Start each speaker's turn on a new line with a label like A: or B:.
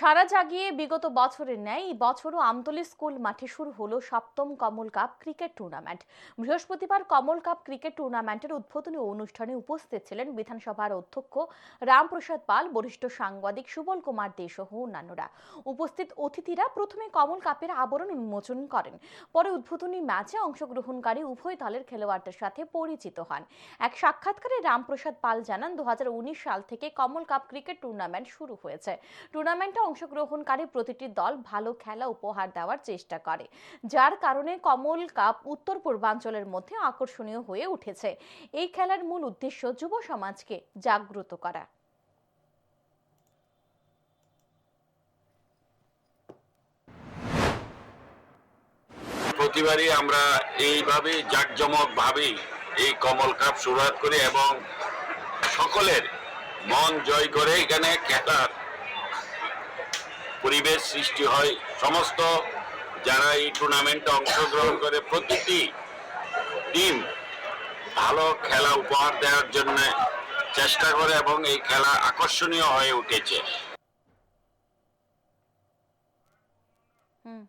A: সারা জাগিয়ে বিগত বছরের ন্যায়, এই বছরও আমতলী স্কুল মাঠে শুরু হলো সপ্তম কমল কাপ ক্রিকেট টুর্নামেন্ট। বৃহস্পতিবার কমল কাপ ক্রিকেট টুর্নামেন্টের উদ্বোধনী অনুষ্ঠানে উপস্থিত ছিলেন বিধানসভার অধ্যক্ষ রামপ্রসাদ পাল, বরিষ্ঠ সাংবাদিক সুবল কুমার দে সহ অন্যান্যরা। উপস্থিত অতিথিরা প্রথমে কমল কাপের আবরণ উন্মোচন করেন। পরে উদ্বোধনী ম্যাচে অংশগ্রহণকারী উভয় দলের খেলোয়াড়দের সাথে পরিচিত হন। এক সাক্ষাৎকারে রামপ্রসাদ পাল জানান দু হাজার উনিশ সাল থেকে কমল কাপ ক্রিকেট টুর্নামেন্ট শুরু হয়েছে। টুর্নামেন্টে অংশগ্রহণকারী প্রতিটি দল ভালো খেলা উপহার দেওয়ার চেষ্টা করে, যার কারণে কমল কাপ উত্তর পূর্বাঞ্চলের মধ্যে আকর্ষণীয় হয়ে উঠেছে। এই খেলার মূল উদ্দেশ্য যুব সমাজকে জাগ্রত করা।
B: প্রতিবারই আমরা এইভাবে জাঁকজমক ভাবেই এই কমল কাপ শুরুয়াত করি এবং সকলের মন জয় করে এখানে খেলার পরিবেশ সৃষ্টি হয় সমস্ত যারা এই টুর্নামেন্টে অংশগ্রহণ করে প্রতিটি টিম ভালো খেলা উপহার দেওয়ার জন্য চেষ্টা করে এবং এই খেলা আকর্ষণীয় হয়ে উঠেছে।